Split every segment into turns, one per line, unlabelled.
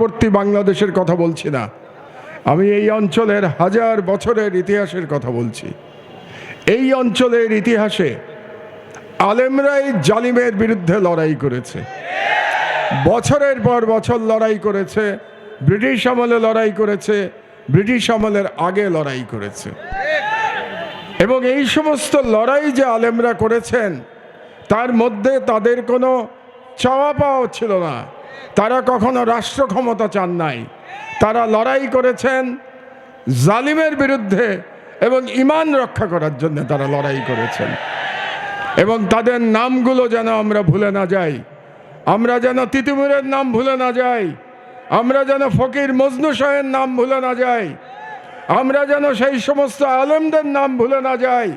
পূর্ববর্তী বাংলাদেশের কথা বলছি না। আমি এই অঞ্চলের হাজার বছরের ইতিহাসের কথা বলছি। এই অঞ্চলের ইতিহাসে আলেমরাই জালিমের বিরুদ্ধে লড়াই করেছে। বছরের পর বছর লড়াই করেছে, ব্রিটিশ আমলে লড়াই করেছে, ব্রিটিশ আমলের আগে লড়াই করেছে। এবং এই সমস্ত লড়াই যে আলেমরা করেছেন, তার মধ্যে তাদের কোনো চাওয়া পাওয়া ছিল না। তারা কখনো রাষ্ট্র ক্ষমতা চান নাই। তারা লড়াই করেছেন জালিমের বিরুদ্ধে এবং ইমান রক্ষা করার জন্য তারা লড়াই করেছেন। এবং তাদের নামগুলো যেন আমরা ভুলে না যাই। আমরা যেন তিতুমিরের নাম ভুলে না যাই। আমরা যেন ফকির মজনু শাহের নাম ভুলে না যাই। আমরা যেন সেই সমস্ত আলেমদের নাম ভুলে না যাই,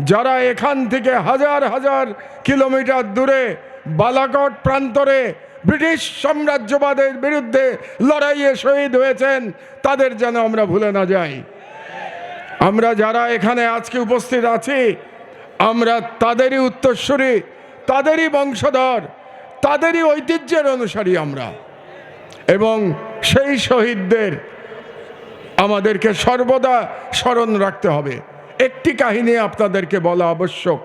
যারা এখান থেকে হাজার হাজার কিলোমিটার দূরে বালাকট প্রান্তরে ব্রিটিশ সাম্রাজ্যবাদের বিরুদ্ধে লড়াইয়ে শহীদ হয়েছেন, তাদের যেন আমরা ভুলে না যাই। আমরা যারা এখানে আজকে উপস্থিত আছি, আমরা তাদেরই উত্তরসূরি, তাদেরই বংশধর, তাদেরই ঐতিহ্যের অনুসারী আমরা। এবং সেই শহীদদের আমাদেরকে সর্বদা স্মরণ রাখতে হবে। একটি কাহিনী আপনাদেরকে বলা আবশ্যক।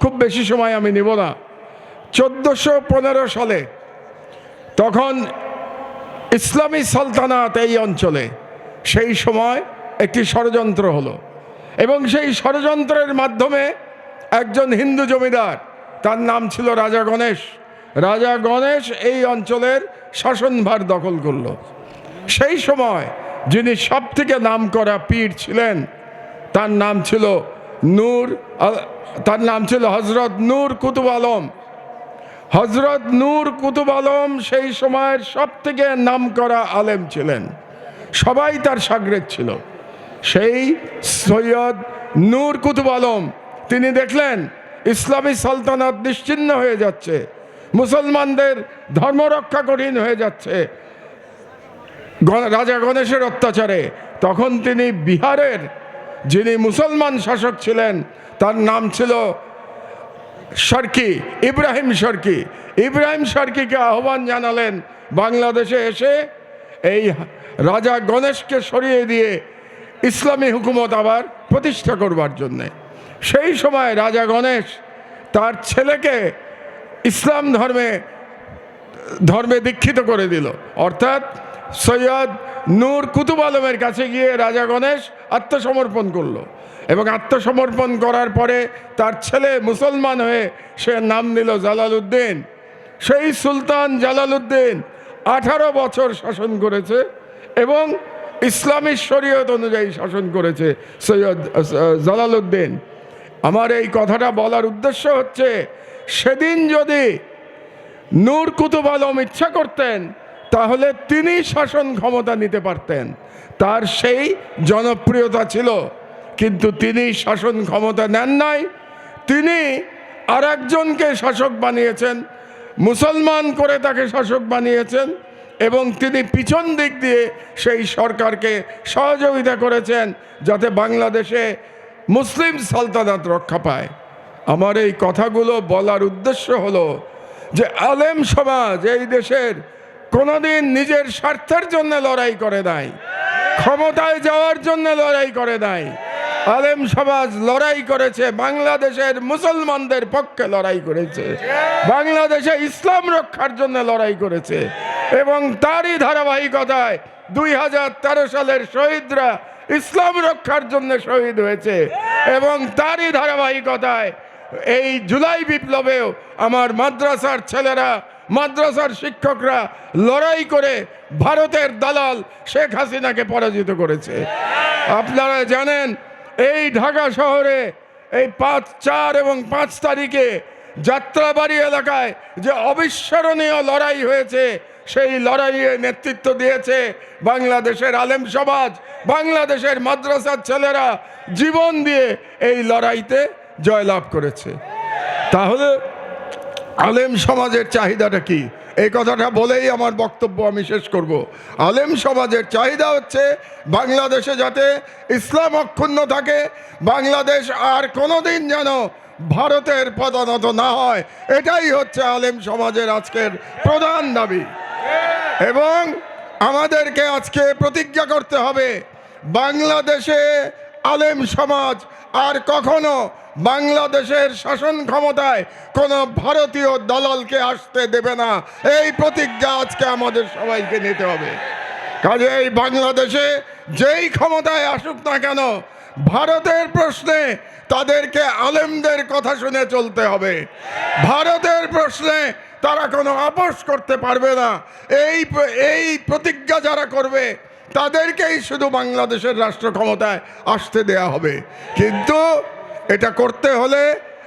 খুব বেশি সময় আমি নেব না। চোদ্দোশো সালে তখন ইসলামী সালতানাত এই অঞ্চলে সেই সময় একটি ষড়যন্ত্র হলো এবং সেই ষড়যন্ত্রের মাধ্যমে একজন হিন্দু জমিদার, তার নাম ছিল রাজা গণেশ। রাজা গণেশ এই অঞ্চলের শাসনভার দখল করল। সেই সময় যিনি সব থেকে নাম করা পীর ছিলেন, তার নাম ছিল নূর তার নাম ছিল হজরত নূর কুতুব আলম। হজরত নূর কুতুব আলম সেই সময়ের সব থেকে নাম করা আলেম ছিলেন। সবাই তার সাগরেদ ছিল। সেই সৈয়দ নূর কুতুব আলম, তিনি দেখলেন ইসলামী সালতানাত নিশ্চিন্ন হয়ে যাচ্ছে। মুসলমানদের ধর্মরক্ষা কঠিন হয়ে যাচ্ছে। রাজা গণেশের অত্যাচারে। তখন তিনি বিহারের যিনি মুসলমান শাসক ছিলেন, তার নাম ছিল সরকি ইব্রাহিম সরকি ইব্রাহিম সরকিকে আহ্বান জানালেন, বাংলাদেশে এসে এই রাজা গণেশকে সরিয়ে দিয়ে ইসলামী হুকুমত আবার প্রতিষ্ঠা করবার জন্যে। সেই সময় রাজা গণেশ তার ছেলেকে ইসলাম ধর্মে ধর্মে দীক্ষিত করে দিল। অর্থাৎ সৈয়দ নূর কুতুব আলমের কাছে গিয়ে রাজা গণেশ আত্মসমর্পণ করল। এবং আত্মসমর্পণ করার পরে তার ছেলে মুসলমান হয়ে সে নাম নিল জালালউদ্দিন। সেই সুলতান জালালউদ্দিন আঠারো বছর শাসন করেছে এবং ইসলামী শরীয়ত অনুযায়ী শাসন করেছে সৈয়দ জালালউদ্দিন। আমার এই কথাটা বলার উদ্দেশ্য হচ্ছে, সেদিন যদি নূর কুতুব আলম ইচ্ছা করতেন, তাহলে তিনি শাসন ক্ষমতা নিতে পারতেন। তার সেই জনপ্রিয়তা ছিল। কিন্তু তিনি শাসন ক্ষমতা নেন নাই। তিনি আর একজনকে শাসক বানিয়েছেন, মুসলমান করে তাকে শাসক বানিয়েছেন এবং তিনি পিছন দিক দিয়ে সেই সরকারকে সহযোগিতা করেছেন যাতে বাংলাদেশে মুসলিম সালতানাত রক্ষা পায়। আমার এই কথাগুলো বলার উদ্দেশ্য হলো যে আলেম সমাজ এই দেশের কোনোদিন নিজের স্বার্থের জন্য লড়াই করে নাই, ক্ষমতায় যাওয়ার জন্য লড়াই করে নাই। আলেম সমাজ লড়াই করেছে, বাংলাদেশের মুসলমানদের পক্ষে লড়াই করেছে, বাংলাদেশে ইসলাম রক্ষার জন্য লড়াই করেছে এবং তারই ধারাবাহিকতায় দুই হাজার তেরো সালের শহীদরা ইসলাম রক্ষার জন্য শহীদ হয়েছে এবং তারই ধারাবাহিকতায় এই জুলাই বিপ্লবেও আমার মাদ্রাসার ছেলেরা, মাদ্রাসার শিক্ষকরা লড়াই করে ভারতের দালাল শেখ হাসিনাকে পরাজিত করেছে। আপনারা জানেন এই ঢাকা শহরে এই পাঁচ, চার এবং পাঁচ তারিখে যাত্রাবাড়ি এলাকায় যে অবিস্মরণীয় লড়াই হয়েছে, সেই লড়াইয়ে নেতৃত্ব দিয়েছে বাংলাদেশের আলেম সমাজ, বাংলাদেশের মাদ্রাসার ছেলেরা জীবন দিয়ে এই লড়াইতে জয়লাভ করেছে। তাহলে আলেম সমাজের চাহিদাটা কি? এই কথাটা বলেই আমার বক্তব্য আমি শেষ করব। আলেম সমাজের চাহিদা হচ্ছে বাংলাদেশে যাতে ইসলাম অক্ষুণ্ণ থাকে, বাংলাদেশ আর কোনোদিন যেন ভারতের পদানত না হয়। এটাই হচ্ছে আলেম সমাজের আজকের প্রধান দাবি। এবং আমাদেরকে আজকে প্রতিজ্ঞা করতে হবে, বাংলাদেশে আলেম সমাজ আর কখনো বাংলাদেশের শাসন ক্ষমতায় কোনো ভারতীয় দালালকে আসতে দেবে না। এই প্রতিজ্ঞা আজকে আমাদের সবাইকে নিতে হবে। কাজে এই বাংলাদেশে যেই ক্ষমতায় আসুক না কেন, ভারতের প্রশ্নে তাদেরকে আলেমদের কথা শুনে চলতে হবে। ভারতের প্রশ্নে তারা কোনো আপোষ করতে পারবে না। এই এই প্রতিজ্ঞা যারা করবে তাদেরকেই শুধু বাংলাদেশের রাষ্ট্র ক্ষমতায় আসতে দেয়া হবে। কিন্তু এটা করতে হলে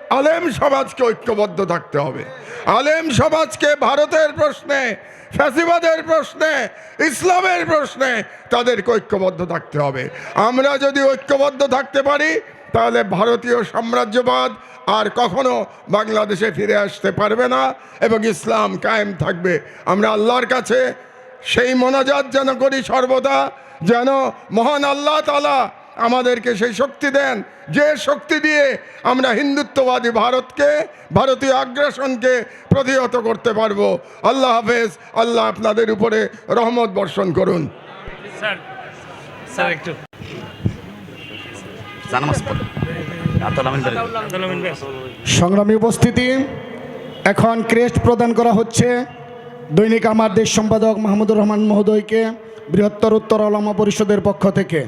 আলেম সমাজকে ঐক্যবদ্ধ থাকতে হবে। আলেম সমাজকে ভারতের প্রশ্নে, ফ্যাসিবাদের প্রশ্নে, ইসলামের প্রশ্নে তাদেরকে ঐক্যবদ্ধ থাকতে হবে। আমরা যদি ঐক্যবদ্ধ থাকতে পারি, তাহলে ভারতীয় সাম্রাজ্যবাদ আর কখনো বাংলাদেশে ফিরে আসতে পারবে না এবং ইসলাম কায়েম থাকবে। আমরা আল্লাহর কাছে সেই মোনাজাত যেন করি সর্বদা যেন মহান আল্লাহ তালা আমাদেরকে সেই শক্তি দেন। যে শক্তি দিয়ে আমরা হিন্দুত্ববাদী ভারতকে ভারতীয় আগ্রাসনকে প্রতিহত করতে পারব। আল্লাহ হাফেজ আল্লাহ আপনাদের উপরে রহমত বর্ষণ করুন।
স্যার স্যার একটু।
সংগ্রামী উপস্থিতি এখন ক্রেস্ট প্রদান করা হচ্ছে। দৈনিক আমার দেশ সম্পাদক মাহমুদুর রহমান মহোদয়কে বৃহত্তর উত্তর আলমা পরিষদের পক্ষ থেকে।